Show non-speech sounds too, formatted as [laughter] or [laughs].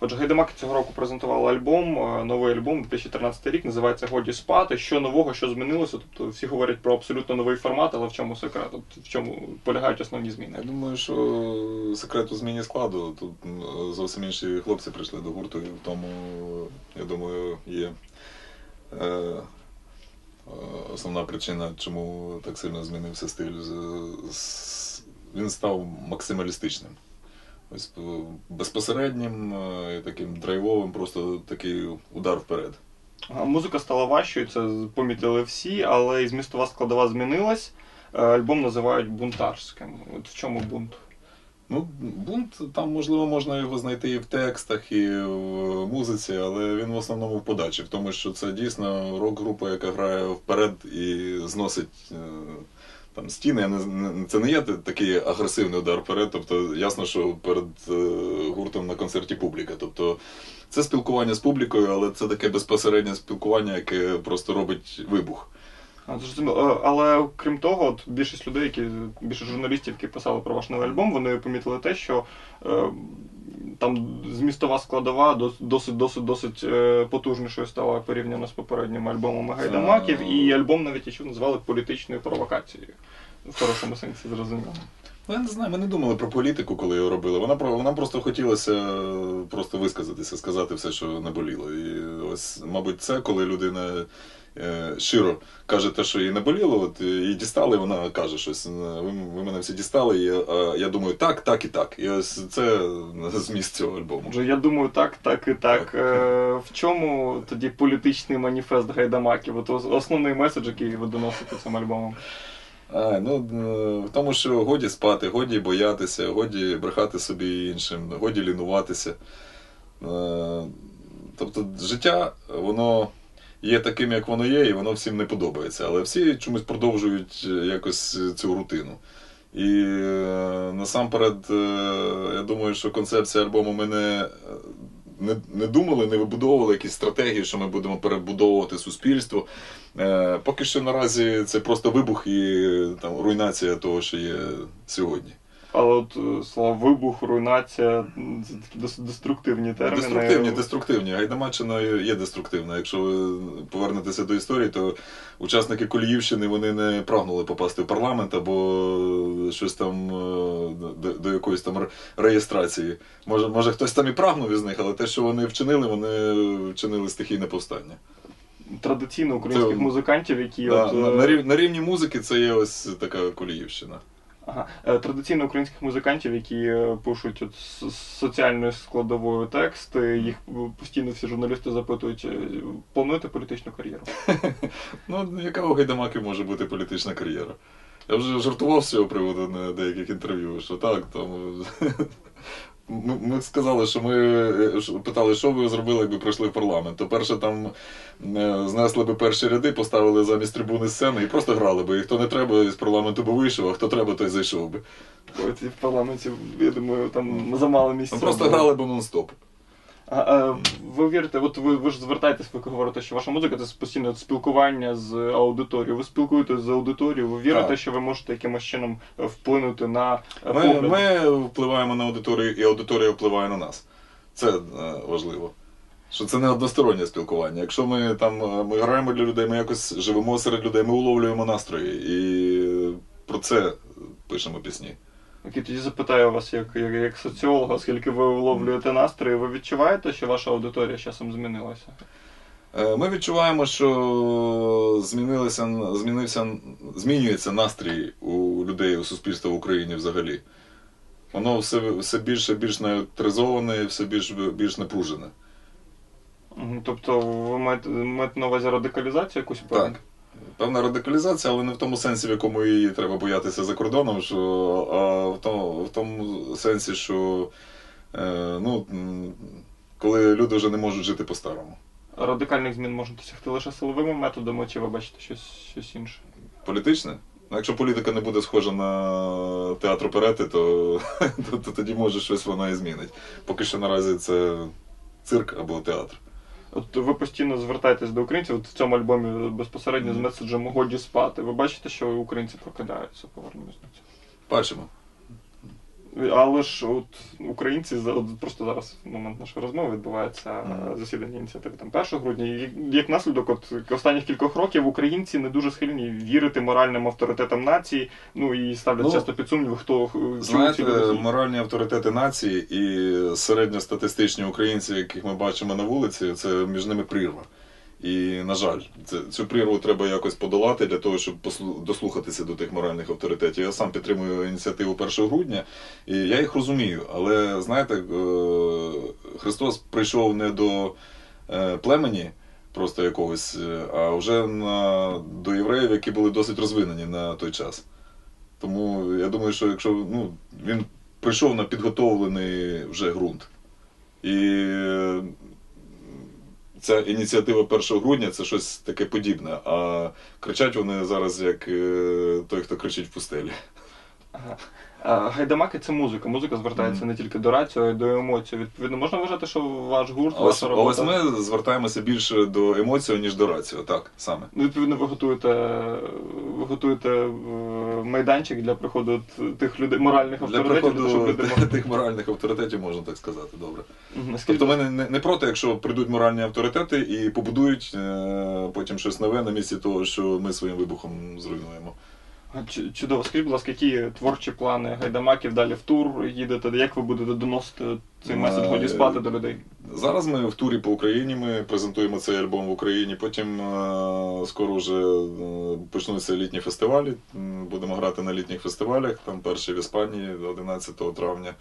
Отже, Гайдамаки цього року презентували альбом, е, новий альбом 2013 рік, називається Годі спати. Що нового, що змінилося? Тобто всі говорять про абсолютно новий формат, але в чому секрет? Тобто, в чому полягають основні зміни? Я думаю, що секрет у зміні складу. Тут зовсім інші хлопці прийшли до гурту, і в тому, я думаю, є е, е, основна причина, чому так сильно змінився стиль. Він став максималістичним. Ось е, безпосереднім, е, і таким драйвовим, просто такий удар вперед. Музика стала важчою, це помітили всі, але і змістова складова змінилась. Е, Альбом називають бунтарським. От в чому бунт? Ну, бунт, там, можливо, можна його знайти і в текстах, і в музиці, але він в основному в подачі, в тому, що це дійсно рок-група, яка грає вперед і зносить там стіни. Я не- Це не є такий агресивний удар вперед. Тобто, ясно, що перед е, гуртом на концерті публіка. Тобто, це спілкування з публікою, але це таке безпосереднє спілкування, яке просто робить вибух. Е, Але крім того, от більшість людей, які більше журналістів, які писали про ваш новий альбом, вони помітили те, що е, там змістова складова досить досить досить е, потужнішою стала порівняно з попередніми альбомами Гайдамаків, і альбом навіть ще назвали політичною провокацією. В хорошому сенсі зрозуміло. Ну, я не знаю, ми не думали про політику, коли його робили. Вона вона просто хотілося просто висказатися, сказати все, що наболіло. І ось, мабуть, це коли людина е, щиро каже те, що їй наболіло, от е, її дістали, вона каже щось. Ви, ви мене всі дістали, і я, я думаю, так, так і так. І ось це [laughs] зміст цього альбому. Я думаю, так, так і так. Так. Е, в чому тоді політичний маніфест Гайдамаків? От основний меседж, який ви доносите цим альбомом? А, ну, е, в тому, що годі спати, годі боятися, годі брехати собі і іншим, годі лінуватися. Е, Тобто життя, воно є таким, як воно є, і воно всім не подобається. Але всі чомусь продовжують е, якось цю рутину. І е, насамперед, е, я думаю, що концепція альбому ми не, не, не думали, не вибудовували якісь стратегії, що ми будемо перебудовувати суспільство. Е, Поки що наразі це просто вибух і там, руйнація того, що є сьогодні. Але от е, слова вибух, руйнація, це деструктивні терміни. Деструктивні, деструктивні. Гайдамаччина є деструктивна. Якщо ви повернетеся до історії, то учасники Коліївщини вони не прагнули попасти в парламент або щось там е, до, до якоїсь там реєстрації. Може, може хтось там і прагнув із них, але те, що вони вчинили, вони вчинили стихійне повстання. Традиційно українських Це- музикантів, які На, от, на, е, на, рів- на рівні музики це є ось така Коліївщина. Ага. Е, Традиційно українських музикантів, які е, пишуть от соціальною складовою тексти, їх постійно всі журналісти запитують, е, плануєте політичну кар'єру? [laughs] Ну, яка у Гайдамаків може бути політична кар'єра? Я вже жартував з цього приводу на деяких інтерв'ю, що так, там. Ми, ми сказали, що ми е, що- питали, що ви зробили, якби прийшли в парламент. То перше там е, знесли би перші ряди, поставили замість трибуни сцени і просто грали би. І хто не треба з парламенту би вийшов, а хто треба, той зайшов би. От і в парламенті, я думаю, там замало місця. Просто було. грали би нон-стоп. А, а, ви вірите, от ви, ви ж звертаєтесь, ви говорите, що ваша музика це постійне спілкування з аудиторією. Ви спілкуєтесь з аудиторією, ви вірите, Так. що ви можете якимось чином е, вплинути на е, Ми, ми впливаємо на аудиторію, і аудиторія впливає на нас. Це е, важливо. Що це не одностороннє спілкування. Якщо ми там е, ми граємо для людей, ми якось живемо серед людей, ми уловлюємо настрої і про це пишемо пісні. Окей, тоді запитаю вас як, як, як соціолога, оскільки ви вловлюєте настрої, ви відчуваєте, що ваша аудиторія з часом змінилася? Е, Ми відчуваємо, що змінилися, змінився, змінюється настрій у людей, у суспільства в Україні взагалі. Воно все, все більше більш неутризоване, і все більш, більш напружене. Тобто ви маєте, маєте на увазі радикалізацію якусь певну? Так. Певна радикалізація, але не в тому сенсі, в якому її треба боятися за кордоном, що, а в тому, в тому сенсі, що е, ну, коли люди вже не можуть жити по-старому. Радикальних змін можна досягти лише силовими методами, чи ви бачите щось, щось інше? Політичне? Ну, якщо політика не буде схожа на театр оперети, то, [laughs] то, то тоді може щось вона і змінить. Поки що наразі це цирк або театр. От ви постійно звертаєтесь до українців от в цьому альбомі безпосередньо з меседжем годі спати. Ви бачите, що українці прокидаються, повернемось до цього. Бачимо. Але ж от українці от просто зараз момент нашої розмови відбувається е, засідання ініціативи там 1 грудня. І як наслідок, от останніх кількох років українці не дуже схильні вірити моральним авторитетам нації. Ну і ставлять Ну, часто під сумнів, хто ці Знаєте, люди моральні авторитети нації і середньостатистичні українці, яких ми бачимо на вулиці, це між ними прірва. І, на жаль, цю прірву треба якось подолати для того, щоб дослухатися до тих моральних авторитетів. Я сам підтримую ініціативу 1 грудня, і я їх розумію. Але знаєте, е, Христос прийшов не до е, племені просто якогось, е, а вже на, до євреїв, які були досить розвинені на той час. Тому я думаю, що якщо ну, він прийшов на підготовлений вже ґрунт. І ця ініціатива 1 грудня це щось таке подібне. А кричать вони зараз як е, той, хто кричить в пустелі. Ага. Гайдамаки це музика. Музика звертається не тільки до раціо, а й до емоцій. Відповідно, можна вважати, що ваш гурт, ось, ваша робота. ось ми звертаємося більше до емоцій, ніж до раціо. Так, саме. Ну, Відповідно, ви готуєте, ви готуєте е, майданчик для приходу тих людей, моральних Для авторитетів, щоб приходу люди тих моральних авторитетів можна так сказати, добре. Наскільки Тобто ми не, не, не проти, якщо прийдуть моральні авторитети і побудують е, потім щось нове на місці того, що ми своїм вибухом зруйнуємо. Чу- Чудово, скажіть, будь ласка, які творчі плани гайдамаків далі в тур їдете? Як ви будете доносити цей меседж годі спати до людей? Зараз ми в турі по Україні. Ми презентуємо цей альбом в Україні. Потім е, скоро вже е, почнуться літні фестивалі. Будемо грати на літніх фестивалях. Там перший в Іспанії 11 травня.